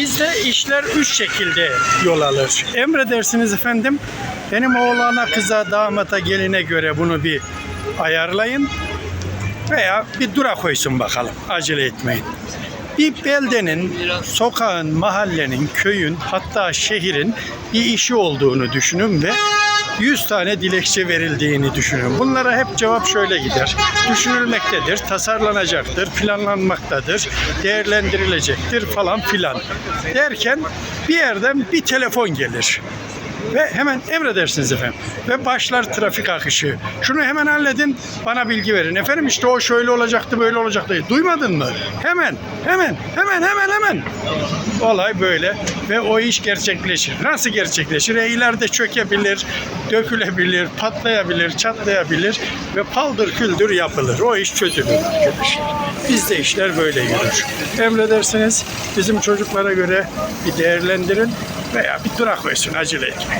Bizde işler üç şekilde yol alır. Emredersiniz efendim. Benim oğlana, kıza, damata, geline göre bunu bir ayarlayın. Veya bir dura koysun bakalım. Acele etmeyin. Bir beldenin, sokağın, mahallenin, köyün hatta şehrin bir işi olduğunu düşünün ve 100 tane dilekçe verildiğini düşünün. Bunlara hep cevap şöyle gider. Düşünülmektedir, tasarlanacaktır, planlanmaktadır, değerlendirilecektir falan filan. Derken bir yerden bir telefon gelir. Ve hemen emredersiniz efendim. Ve başlar trafik akışı. Şunu hemen halledin, bana bilgi verin. Efendim işte o şöyle olacaktı, böyle olacaktı. Duymadın mı? Hemen, hemen, hemen, hemen, hemen. Olay böyle ve o iş gerçekleşir. Nasıl gerçekleşir? E, ileride çökebilir, dökülebilir, patlayabilir, çatlayabilir ve paldır küldür yapılır. O iş çözülür arkadaşlar. Bizde işler böyle yürür. Emredersiniz bizim çocuklara göre bir değerlendirin veya bir durak koysun acele etmeyin.